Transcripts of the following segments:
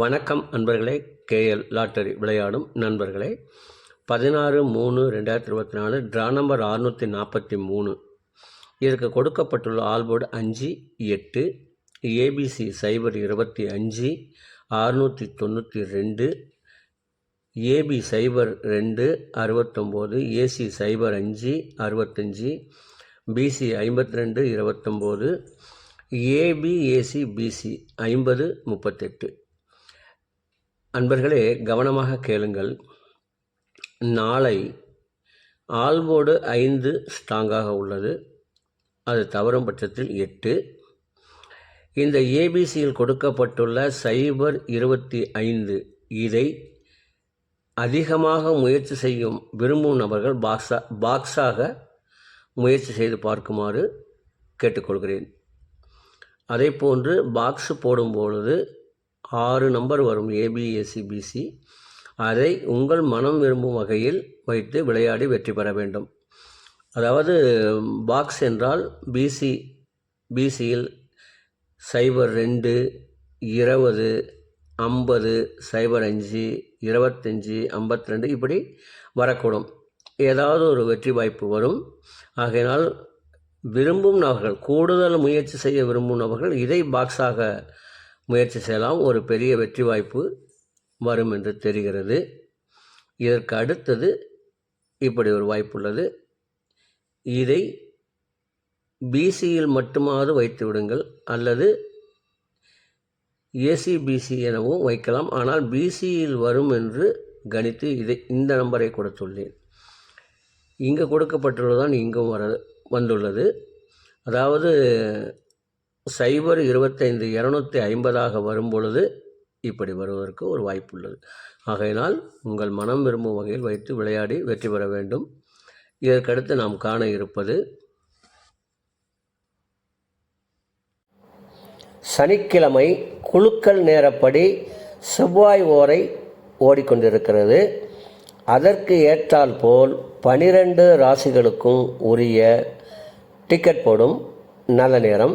வணக்கம் அன்பர்களே KL lottery விளையாடும் நண்பர்களே. பதினாறு மூணு ரெண்டாயிரத்தி இருபத்தி நாலு ட்ரா நம்பர் அறுநூற்றி நாற்பத்தி மூணு. இதற்கு கொடுக்கப்பட்டுள்ள ஆல்போர்டு அஞ்சு எட்டு ஏபிசி சைபர் இருபத்தி அஞ்சு அறுநூற்றி தொண்ணூற்றி ரெண்டு ஏபி சைபர் ரெண்டு அறுபத்தொம்போது ஏசி சைபர் அஞ்சு அறுபத்தஞ்சி பிசி ஐம்பத்தி ரெண்டு இருபத்தொம்போது ஏபிஏசி பிசி ஐம்பது முப்பத்தெட்டு. அன்பர்களே கவனமாக கேளுங்கள். நாளை ஆல்போர்டு ஐந்து ஸ்ட்ராங்காக உள்ளது. அது தவறும் பட்சத்தில் எட்டு. இந்த ஏபிசியில் கொடுக்கப்பட்டுள்ள சைபர் இருபத்தி ஐந்து இதை அதிகமாக முயற்சி செய்யும் விரும்பும் நபர்கள் பாக்ஸா பாக்ஸாக முயற்சி செய்து பார்க்குமாறு கேட்டுக்கொள்கிறேன். அதே போன்று பாக்ஸ் போடும் பொழுது ஆறு நம்பர் வரும் ஏபிஎஸ்சிபிசி அதை உங்கள் மனம் விரும்பும் வகையில் வைத்து விளையாடி வெற்றி பெற வேண்டும். அதாவது பாக்ஸ் என்றால் பிசி பிசியில் சைபர் ரெண்டு இருபது ஐம்பது சைபர் அஞ்சு இருபத்தஞ்சி ஐம்பத்தி ரெண்டு இப்படி வரக்கூடும். ஏதாவது ஒரு வெற்றி வாய்ப்பு வரும். ஆகையினால் விரும்பும் நபர்கள் கூடுதல் முயற்சி செய்ய விரும்பும் நபர்கள் இதை பாக்ஸாக முயற்சி செய்யலாம். ஒரு பெரிய வெற்றி வாய்ப்பு வரும் என்று தெரிகிறது. இதற்கு அடுத்தது இப்படி ஒரு வாய்ப்பு உள்ளது. இதை பிசியில் மட்டுமாவது வைத்து விடுங்கள். அல்லது ஏசிபிசி எனவும் வைக்கலாம். ஆனால் பிசியில் வரும் என்று கணித்து இதை இந்த நம்பரை கொடுத்துள்ளேன் இங்கே கொடுக்கப்பட்டுள்ளதான் இங்கும் வர வந்துள்ளது. அதாவது சைபர் இருபத்தைந்து இரநூத்தி ஐம்பதாக வரும்பொழுது இப்படி வருவதற்கு ஒரு வாய்ப்பு உள்ளது ஆகையினால் உங்கள் மனம் விரும்பும் வகையில் வைத்து விளையாடி வெற்றி பெற வேண்டும். இதற்கடுத்து நாம் காண இருப்பது சனிக்கிழமை குழுக்கள் நேரப்படி செவ்வாய் ஓரை ஓடிக்கொண்டிருக்கிறது. அதற்கு ஏற்றால் போல் பனிரெண்டு ராசிகளுக்கும் உரிய டிக்கெட் போடும் நல்ல நேரம்.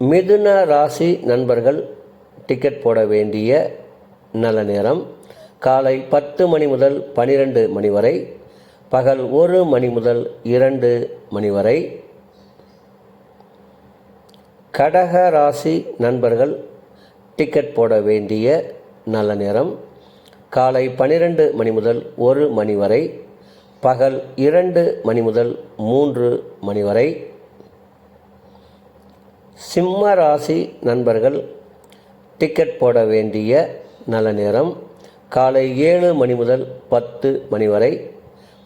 மிதுன ராசி நண்பர்கள் டிக்கெட் போட வேண்டிய நல்ல நேரம். காலை பத்து மணி முதல் பனிரெண்டு மணி வரை பகல் ஒரு மணி முதல் இரண்டு மணி வரை. கடக ராசி நண்பர்கள் டிக்கெட் போட வேண்டிய நல்ல நேரம். காலை பனிரெண்டு மணி முதல் ஒரு மணி வரை பகல் இரண்டு மணி முதல் மூன்று மணி வரை. சிம்ம ராசி நண்பர்கள் டிக்கெட் போட வேண்டிய நல்ல நேரம் காலை ஏழு மணி முதல் பத்து மணி வரை.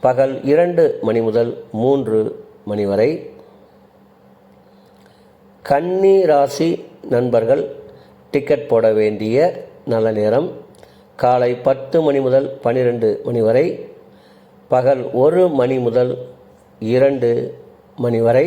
பகல் இரண்டு மணி முதல் மூன்று மணி வரை. கன்னி ராசி நண்பர்கள் டிக்கெட் போட வேண்டிய நல்ல நேரம் காலை பத்து மணி முதல் பன்னிரெண்டு மணி வரை. பகல் ஒரு மணி முதல் இரண்டு மணி வரை.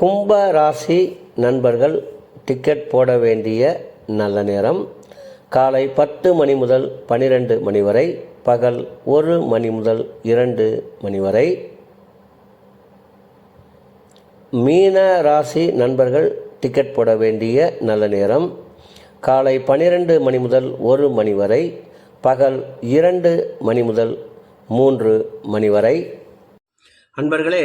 கும்ப ராசி நண்பர்கள் டிக்கெட் போட வேண்டிய நல்ல நேரம். காலை பத்து மணி முதல் பனிரெண்டு மணி வரை பகல் ஒரு மணி முதல் இரண்டு மணி வரை. மீன ராசி நண்பர்கள் டிக்கெட் போட வேண்டிய நல்ல நேரம். காலை பன்னிரெண்டு மணி முதல் ஒரு மணி வரை பகல் இரண்டு மணி முதல் மூன்று மணி வரை. அன்பர்களே